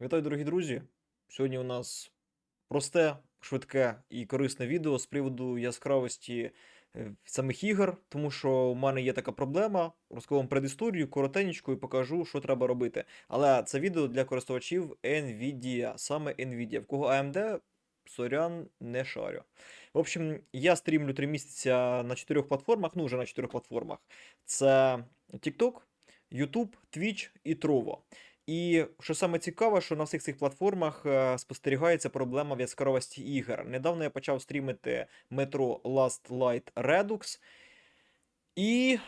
Вітаю, дорогі друзі! Сьогодні у нас просте, швидке і корисне відео з приводу яскравості е, самих ігор, тому що у мене є така проблема. Розкажу вам предісторію, коротенько і покажу, що треба робити. Але це відео для користувачів Nvidia, саме Nvidia. В кого AMD, сорян, не шарю. В общем, я стрімлю 3 місяці на чотирьох платформах, ну вже на чотирьох платформах. Це TikTok, YouTube, Twitch і Trovo. І що саме цікаве, що на всіх цих платформах е, спостерігається проблема в яскравості ігор. Недавно я почав стрімити Metro Last Light Redux, і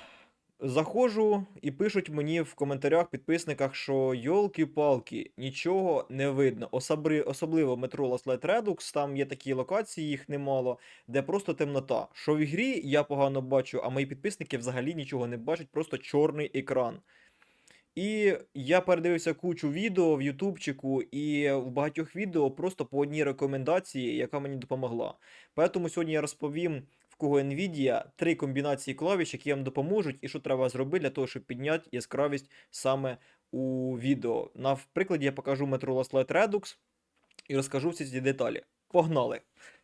заходжу і пишуть мені в коментарях, підписниках, що йолки-палки, нічого не видно. Особри, особливо Metro Last Light Redux, там є такі локації, їх немало, де просто темнота. Що в ігрі я погано бачу, а мої підписники взагалі нічого не бачать, просто чорний екран. І я передивився кучу відео в Ютубчику, і в багатьох відео просто по одній рекомендації, яка мені допомогла. Тому сьогодні я розповім, в кого Nvidia, три комбінації клавіш, які вам допоможуть, і що треба зробити для того, щоб підняти яскравість саме у відео. На прикладі я покажу Metro Last Light Redux і розкажу всі ці деталі. Погнали!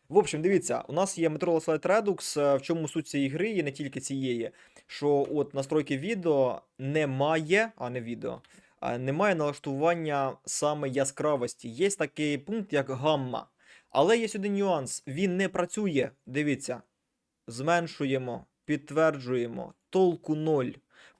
В общем, дивіться, у нас є Metro Last Redux, е, в чому суть цієї гри, і не тільки цієї, що от настройки відео немає, а не відео, немає налаштування саме яскравості. Є такий пункт, як гамма. Але є один нюанс, він не працює. Дивіться. Зменшуємо, підтверджуємо, толку 0.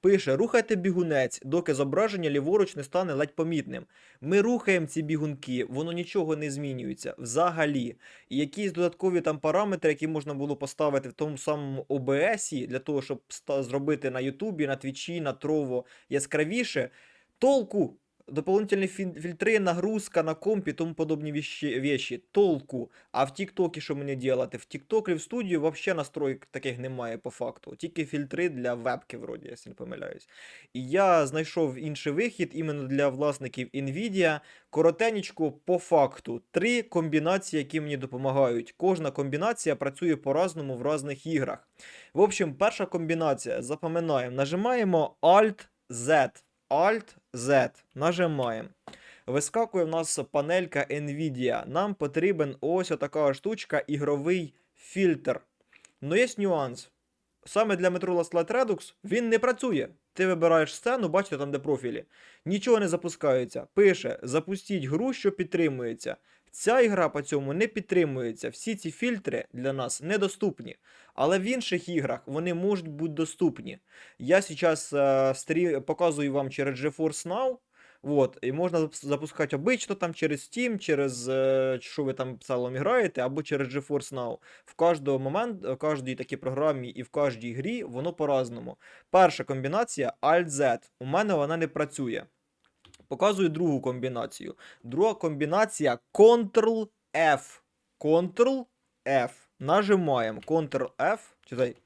Пише: рухайте бігунець, доки зображення ліворуч не стане ледь помітним. Ми рухаємо ці бігунки, воно нічого не змінюється взагалі. І якісь додаткові там параметри, які можна було поставити в тому самому OBS, для того, щоб зробити на Ютубі, на Твічі, на Трово яскравіше, толку. Дополнительні фін- фільтри, нагрузка на компі, тому подобні вещи, вещи. Толку. А в Тіктокі що мені делати? В Тіктокі в студію взагалі настроїк таких немає по факту. Тільки фільтри для вебки, вроді, якщо не помиляюсь. І я знайшов інший вихід іменно для власників Nvidia. Коротенечко по факту. Три комбінації, які мені допомагають. Кожна комбінація працює по-разному в різних іграх. В общем, перша комбінація. Запам'ятаємо. Нажимаємо Alt-Z. Alt-Z. Нажимаємо. Вискакує в нас панелька Nvidia. Нам потрібен ось така штучка, ігровий фільтр. Ну є нюанс. Саме для Metro Last Light Redux він не працює. Ти вибираєш сцену, бачите там, де профілі. Нічого не запускається. Пише: запустіть гру, що підтримується. Ця ігра по цьому не підтримується. Всі ці фільтри для нас недоступні. Але в інших іграх вони можуть бути доступні. Я зараз е, стрі... показую вам через GeForce Now. Вот, і можна запускати обично там через Steam, через е, що ви там псалом граєте, або через GeForce Now. В кожному момент, в кожній такій програмі і в кожній грі воно по-разному. Перша комбінація Alt-Z. У мене вона не працює. Показую другу комбінацію. Друга комбінація Ctrl-F. Ctrl-F. Нажимаємо Ctrl-F. Читай.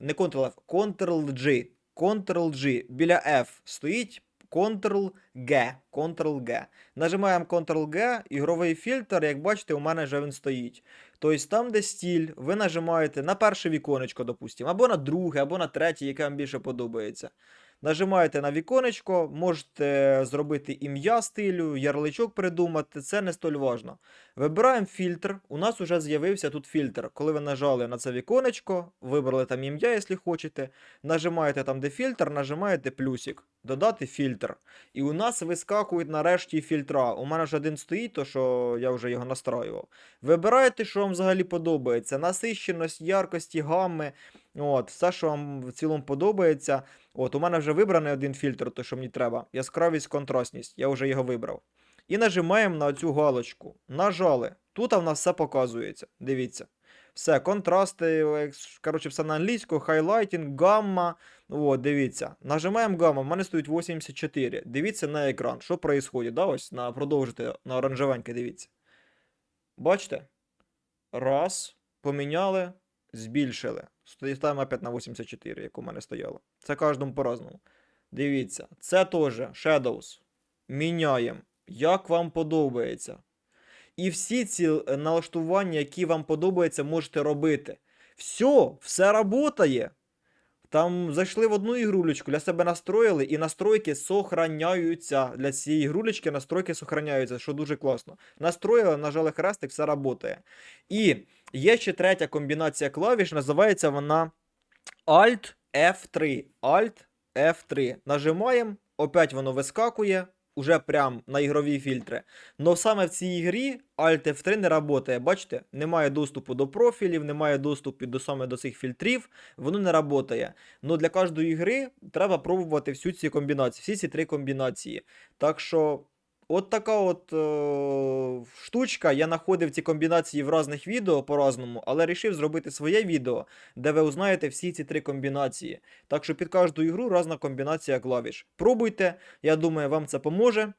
Не Ctrl-F, Ctrl-G. Ctrl-G. Біля F стоїть Ctrl-G. Ctrl-G. Нажимаємо Ctrl-G, ігровий фільтр, як бачите, у мене вже він стоїть. Тобто там, де стіль, ви нажимаєте на перше віконечко, допустимо, або на друге, або на третє, яке вам більше подобається. Нажимаєте на віконечко, можете зробити ім'я стилю, ярличок придумати, це не столь важно. Вибираємо фільтр. У нас вже з'явився тут фільтр. Коли ви нажали на це віконечко, вибрали там ім'я, якщо хочете. Нажимаєте там, де фільтр, нажимаєте плюсик. Додати фільтр. І у нас вискакують нарешті фільтра. У мене ж один стоїть, то що я вже його настраював. Вибираєте, що вам взагалі подобається. Насищеність, яркості, гамми. От, все, що вам в цілому подобається. От, у мене вже вибраний один фільтр, то що мені треба. Яскравість, контрастність. Я вже його вибрав. І нажимаємо на цю галочку. Нажали. Тут в нас все показується. Дивіться. Все, контрасти, коротше, все на англійську, хайлайтінг, гамма. От, дивіться. Нажимаємо гамма, в мене стоїть 84. Дивіться на екран, що відбувається, да? Ось на продовжити на оранжевеньке, дивіться. Бачите? Раз, поміняли, збільшили. Ставимо опять на 84, як у мене стояло. Це кожному по-разному. Дивіться, це теж Shadows. Міняємо. Як вам подобається. І всі ці е, налаштування, які вам подобаються, можете робити. Все, все працює. Там зайшли в одну ігрулечку, для себе настроїли, і настройки сохраняються. Для цієї ігрулечки настройки сохраняються, що дуже класно. Настроїли, нажали хрестик, все працює. І є ще третя комбінація клавіш, називається вона Alt F3. Alt F3. Нажимаємо, опять воно вискакує. Уже прям на ігрові фільтри. Но саме в цій грі Alt F3 не працює. Бачите, немає доступу до профілів, немає доступу до саме до цих фільтрів, воно не працює. Но для кожної гри треба пробувати всю ці комбінації, всі ці три комбінації. Так що, от така от е, штучка. Я знаходив ці комбінації в різних відео по-разному, але рішив зробити своє відео, де ви узнаєте всі ці три комбінації. Так що під кожну ігру різна комбінація клавіш. Пробуйте, я думаю, вам це поможе.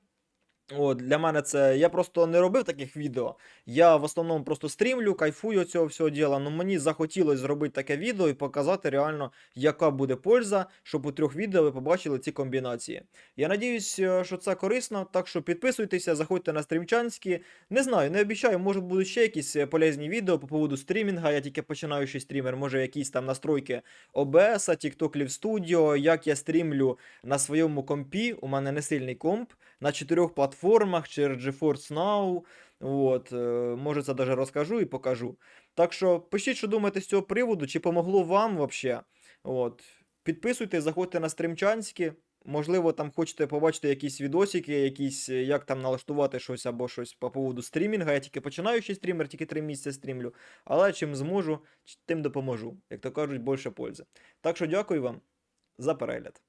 От, для мене це. Я просто не робив таких відео. Я в основному просто стрімлю, кайфую цього всього діла. Ну мені захотілося зробити таке відео і показати реально, яка буде польза, щоб у трьох відео ви побачили ці комбінації. Я надіюсь, е, що це корисно. Так що підписуйтеся, заходьте на стрімчанські. Не знаю, не обіцяю, може будуть ще якісь е, полезні відео по поводу стрімінга. Я тільки починаючий стрімер, може якісь там настройки OBS, TikTok Live Studio, як я стрімлю на своєму компі. У мене не сильний комп на чотирьох платформах через GeForce Now. От, е, може, це даже розкажу і покажу. Так що пишіть, що думаєте з цього приводу, чи помогло вам вообще. От. Підписуйтесь, заходьте на стрімчанські. Можливо, там хочете побачити якісь відосики, якісь, як там налаштувати щось або щось по поводу стрімінга. Я тільки починаючий стрімер, тільки 3 місяці стрімлю. Але чим зможу, тим допоможу. Як то кажуть, більше пользи. Так що дякую вам за перегляд.